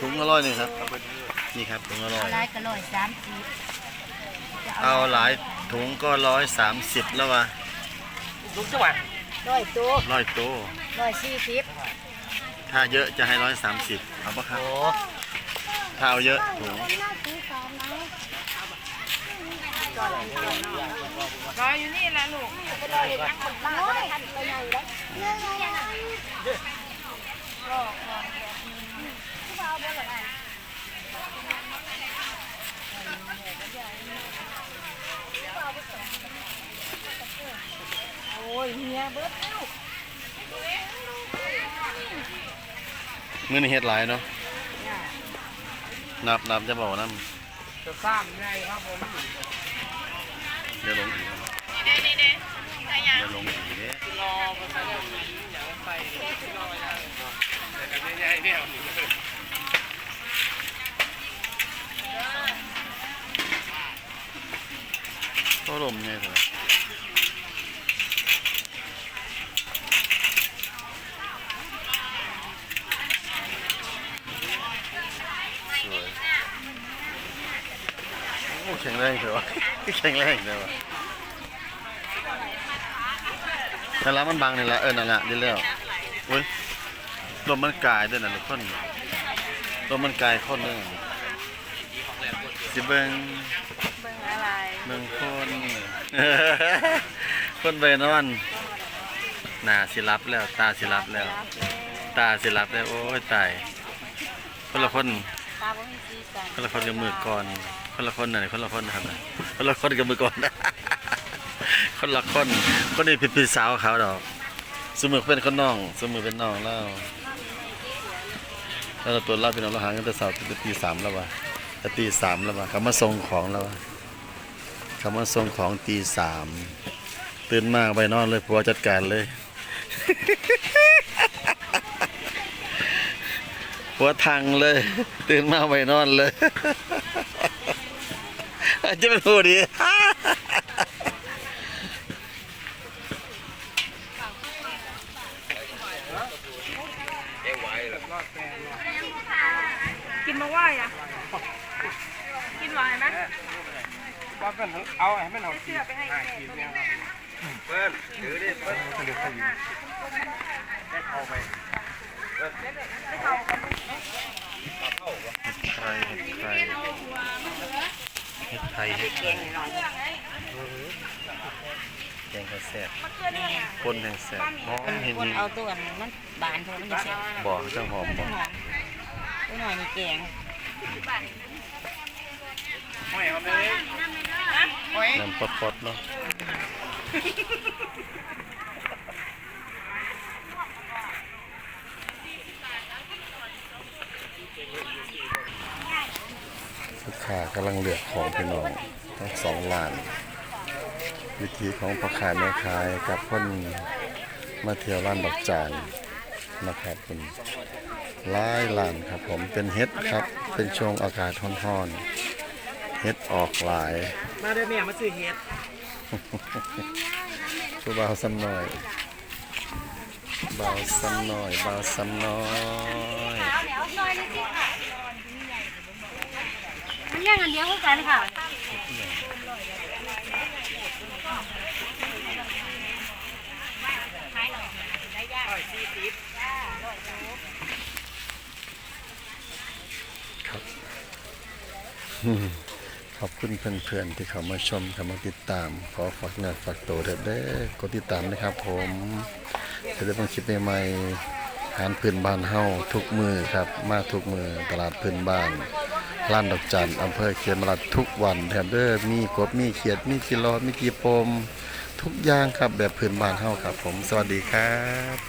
ถุงละร้อยนี่ครับนี่ครับถุงละร้อเอายไรก็ร้อยสามสิบเอาหลายถุงก็ร้อยสามสิบแล้ววะลุกจังหวะร้อยตัวร้อยโตร้อยสี่สิบถ้าเยอะจะให้ร้อยสามสิบเอาปะครับโอ้ถ้าเอาเยอะถุงรออยู่นี่แหละลูกโอ้ ยเฮียเบิดมื้อนี้เฮ็ดหลายเนาะนับนับจะบอกน้ำจะสร้างไงครับผมเดี๋ยวลงอีกนะนี่เด้นี่เด้ใส่ยังเดี๋ยวลงอีกเด้รอมาใส่เรื่องนี้อย่างใส่รอไปแล้วแต่กันใหญ่ๆเนี่ยก็ลมไงเถอะสวยโอ้ แข็งแรงเถอะวะแข็งแรงเลยวะแต่ละมันบังนี่แหละเออนั่นแหละดีแล้วโอ้ยลมมันกายด้วยนะทุกคนลมมันกายคนนึงสิเบิงเบิ่งอะไรเมืองคนคนไปนอนหน้าสิรับแล้ว ตาสิรับแล้ว ตาสิรับแล้วโอ้ยตายคนละคนตาบ่มีสีสันคนละคนกับมือก่อน คนละคนน่ะคนละคนนะครับนะคนละคนกับมือก่อนคนละคนคนนี้เป็นพี่สาวเขาดอกสมือเป็นคนน้องสมือเป็นน้องแล้วแล้วตัวเราเป็นน้องเราหากันแต่สาวตีสามแล้ววะแต่ตีสามแล้ววะเขามาส่งของแล้ววะเขามาส่งของตีสามตื่นมากไปนอนเลยผัวจัดการเลยหัวทังเลย ตื่นมาไปนอนเลย จะเป็นผู้ดีกินมาว่าอะ กินหวานไหมว่าเป็นเอาให้มันเอาเสื้อไปให้แม่ตัวนี้เปิ้ลถือดิเปิ้ลสนุกสนุกได้เข้าไปไทยเห็ดไทย เห็ดไทยเห็ดไทยแกงกระแสบคนแห่งแสบหอมเห็นคนเอาตัวมันบานเท่ามันจะเสียบอกจะหอมบอกหอมตัวหน่อยนี่แกงไม่เอาเลยไม่น้ำปดปดๆเนาะ ค้ากำลังเลือกของพี่น้องทั้งสองร้าน วิธีของพ่อค้าแม่ขายกับคนมาเที่ยวร้านดอกจานนะครับเป็นหลายร้านครับผมเป็นเฮ็ดครับ เป็นช่วงอากาศร้อนๆเฮ็ดออกหลาย มาได้แม่มาซื้อเห็ดผู้บ่าวซ้ำน้อยบ่าวซ้ำน้อยบ่าวซ้ำน้อย มัน ย่างอันเดียวกันค่ะครับขอบคุณเพื่อนๆที่เข้ามาชมเข้ามาติดตาม ขอฝากงินฝากตัวเด้อเด้กดติดตามนะครับผมจะได้เบิ่งคลิปใหม่ๆอาหารพื้นบ้านเฮาทุกมือครับ มาทุกมือตลาดพื้นบ้าน ล้านดอกจันอำเภอเขียนมรัดทุกวันแถมเด้อมีกบมีเขียดมีกิโลมีกีปม ทุกอย่างครับแบบพื้นบ้านเฮาครับผมสวัสดีครับ